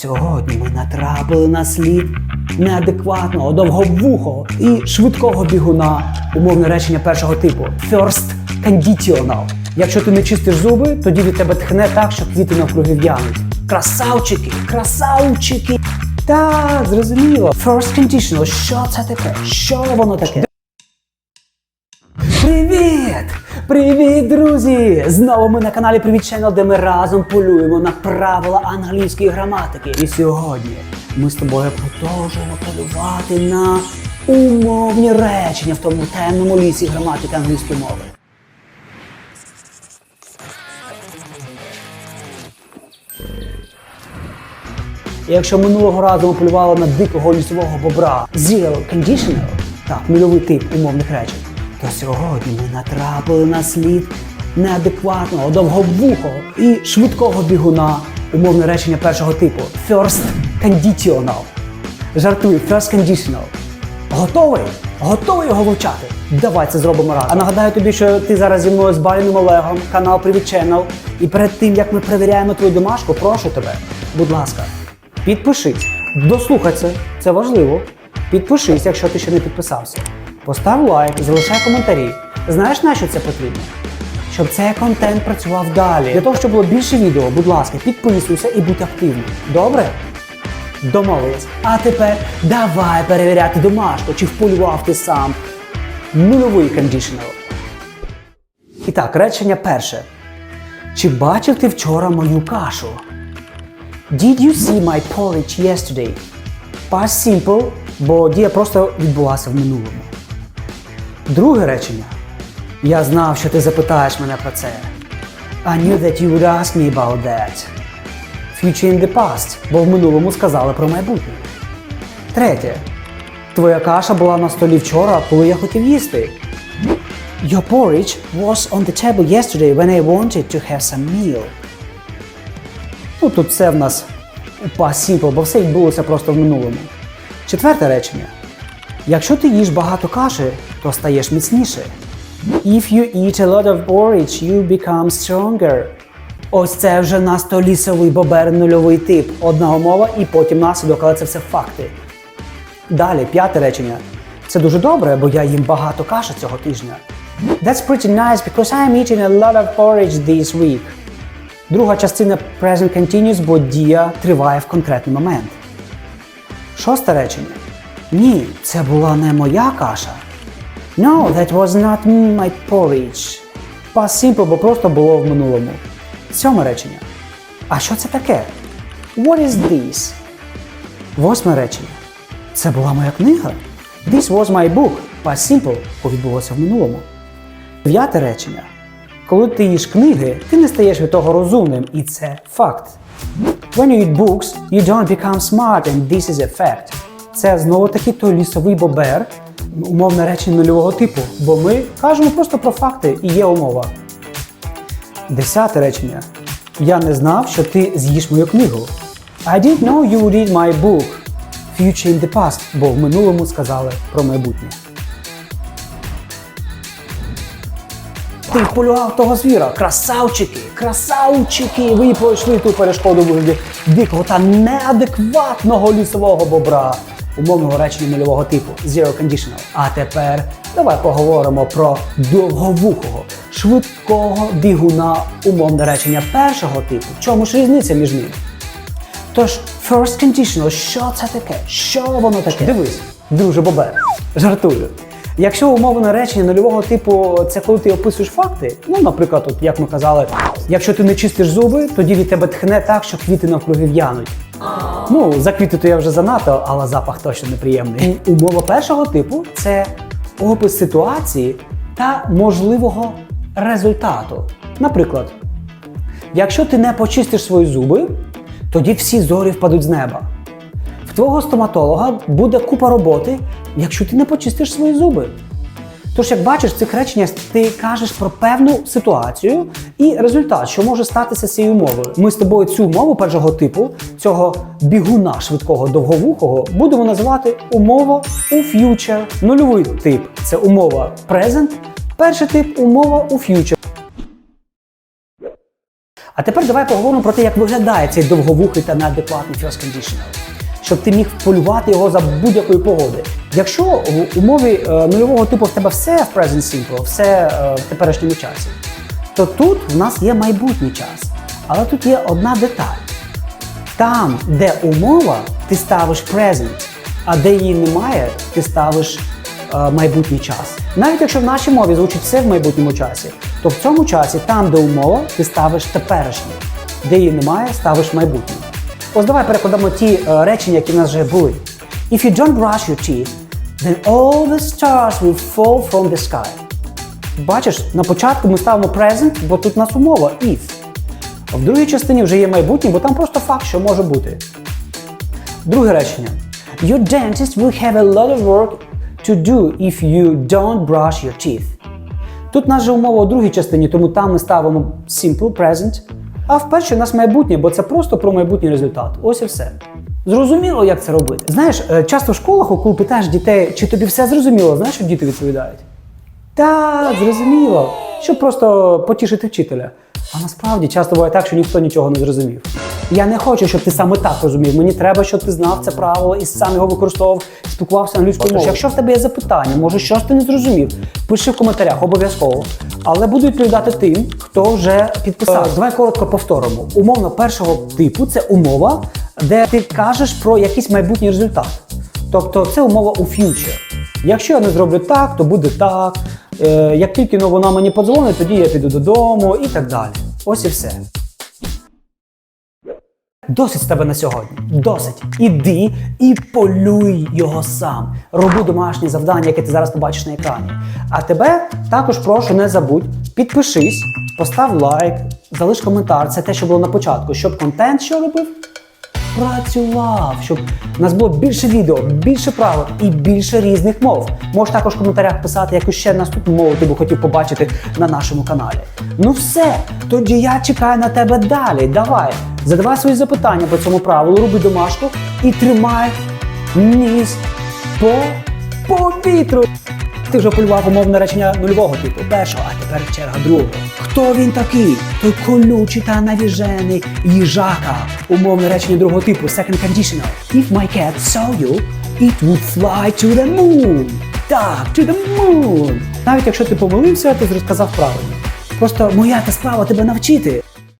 Сьогодні ми натрапили на слід неадекватного, довговухого і швидкого бігуна. Умовне речення першого типу First conditional. Якщо ти не чистиш зуби, тоді від тебе тхне так, що квіти навкруги в'януть. Красавчики, красавчики. Так, зрозуміло. First conditional. Що це таке? Що воно таке? Привіт! Привіт, друзі! Знову ми на каналі Привіт Channel, де ми разом полюємо на правила англійської граматики. І сьогодні ми з тобою продовжуємо полювати на умовні речення в тому темному лісі граматики англійської мови. Якщо минулого разу ми полювали на дикого лісового бобра Zero Conditional, так, нульовий тип умовних речень, то сьогодні ми натрапили на слід неадекватного, довговухого і швидкого бігуна умовне речення першого типу First Conditional. Жартую, First Conditional. Готовий? Готовий його вивчати? Давай це зробимо разом. А нагадаю тобі, що ти зараз зі мною з Баріним Олегом, канал Привіт Channel. І перед тим як ми перевіряємо твою домашку, прошу тебе, будь ласка, підпишись, дослухай це, це важливо. Підпишись, якщо ти ще не підписався. Постав лайк, залишай коментарі. Знаєш, на що це потрібно? Щоб цей контент працював далі. Для того, щоб було більше відео, будь ласка, підписуйся і будь активним. Добре? Домовились. А тепер давай перевіряти домашку, чи вполював ти сам нульовий кондішнер. І так, речення перше. Чи бачив ти вчора мою кашу? Did you see my porridge yesterday? Past simple, бо дія просто відбулася в минулому. Друге речення. Я знав, що ти запитаєш мене про це. I knew that you would ask me about that. Future in the past, бо в минулому сказали про майбутнє. Третє. Твоя каша була на столі вчора, коли я хотів їсти. Your porridge was on the table yesterday when I wanted to have some meal. Ну, тут все в нас past simple, бо все відбулося просто в минулому. Четверте речення. Якщо ти їш багато каші, то стаєш міцніше. If you eat a lot of porridge, you become stronger. Ось це вже на столісовий бобер нульовий тип. Одна умова і потім наслідок, але це все факти. Далі, п'яте речення. Це дуже добре, бо я їм багато каші цього тижня. That's pretty nice because I'm eating a lot of porridge this week. Друга частина present continuous, бо дія триває в конкретний момент. Шосте речення. Ні, це була не моя каша. No, that was not my porridge. Past simple, бо просто було в минулому. Сьоме речення. А що це таке? What is this? Восьме речення. Це була моя книга. This was my book. Past simple, бо відбулося в минулому. Дев'яте речення. Коли ти їш книги, ти не стаєш від того розумним, і це факт. When you eat books, you don't become smart, and this is a fact. Це знову таки той лісовий бобер, умовне речення нульового типу, бо ми кажемо просто про факти і є умова. Десяте речення. Я не знав, що ти з'їш мою книгу. I didn't know you eat my book. Future in the past, бо в минулому сказали про майбутнє. Ти полював того звіра. Красавчики, красавчики! Ви пройшли ту перешкоду в вигляді дикого та неадекватного лісового бобра. Умовного речення нульового типу Zero Conditional. А тепер давай поговоримо про довговухого, швидкого бігуна умовне речення першого типу. В чому ж різниця між ними? Тож, first conditional, що це таке? Що воно таке? Дивись, друже Бобер, жартую. Якщо умовне речення нульового типу це коли ти описуєш факти, ну, наприклад, от, як ми казали, якщо ти не чистиш зуби, тоді від тебе тхне так, що квіти навкруги в'януть. Ну, за квіти то я вже занадто, але запах точно неприємний. Умова першого типу це опис ситуації та можливого результату. Наприклад, Якщо ти не почистиш свої зуби, тоді всі зорі впадуть з неба. В твого стоматолога буде купа роботи, якщо ти не почистиш свої зуби. Тож, як бачиш, в цих реченнях ти кажеш про певну ситуацію і результат, що може статися цією умовою. Ми з тобою цю умову першого типу, цього бігуна швидкого довговухого, будемо називати умова у future. Нульовий тип це умова present, перший тип умова у future. А тепер давай поговоримо про те, як виглядає цей довговухий та неадекватний first conditional, щоб ти міг полювати його за будь-якої погоди. Якщо в умові е, нульового типу в тебе все в present simple, все е, в теперішньому часі, то тут в нас є майбутній час. Але тут є одна деталь. Там, де умова, ти ставиш present, а де її немає, ти ставиш е, майбутній час. Навіть якщо в нашій мові звучить все в майбутньому часі, то в цьому часі, там, де умова, ти ставиш теперішнє, де її немає, ставиш майбутнє. Ось давай перекладемо ті речення, які в нас вже були. If you don't brush your teeth, then all the stars will fall from the sky. Бачиш, на початку ми ставимо present, бо тут у нас умова if. А в другій частині вже є майбутнє, бо там просто факт, що може бути. Друге речення. Your dentist will have a lot of work to do if you don't brush your teeth. Тут у нас же умова у другій частині, тому там ми ставимо simple present, а в першій у нас майбутнє, бо це просто про майбутній результат. Ось і все. Зрозуміло, як це робити. Знаєш, е, часто в школах, коли питаєш дітей, чи тобі все зрозуміло, знаєш, що діти відповідають? Так, зрозуміло. Щоб просто потішити вчителя. А насправді часто буває так, що ніхто нічого не зрозумів. Я не хочу, щоб ти саме так розумів. Мені треба, щоб ти знав це правило і сам його використовував, спілкувався англійською мовою. Якщо в тебе є запитання, може щось ти не зрозумів, пиши в коментарях обов'язково. Але буду відповідати тим, хто вже підписав. Давай коротко повторимо. Умовно першого типу це умова, де ти кажеш про якийсь майбутній результат. Тобто це умова у future. Якщо я не зроблю так, то буде так. Е, як тільки ну, вона мені подзвонить, тоді я піду додому і так далі. Ось і все. Досить з тебе на сьогодні. Досить. Іди і полюй його сам. Роби домашні завдання, яке ти зараз побачиш на екрані. А тебе також прошу не забудь, підпишись, постав лайк, залиш коментар. Це те, що було на початку, щоб контент, що робив, працював, щоб у нас було більше відео, більше правил і більше різних мов. Можеш також в коментарях писати, яку ще наступну мову ти би хотів побачити на нашому каналі. Ну все, тоді я чекаю на тебе далі. Давай, задавай свої запитання по цьому правилу, роби домашку і тримай ніс по повітру. Ти вже полював умовне речення нульового типу, першого, а тепер черга другого. Хто він такий? Той колючий та навіжений їжака. Умовне речення другого типу, second conditional. If my cat saw you, it would fly to the moon. Так, to the moon. Навіть якщо ти помилився, ти розказав правильно. Просто моя та справа тебе навчити.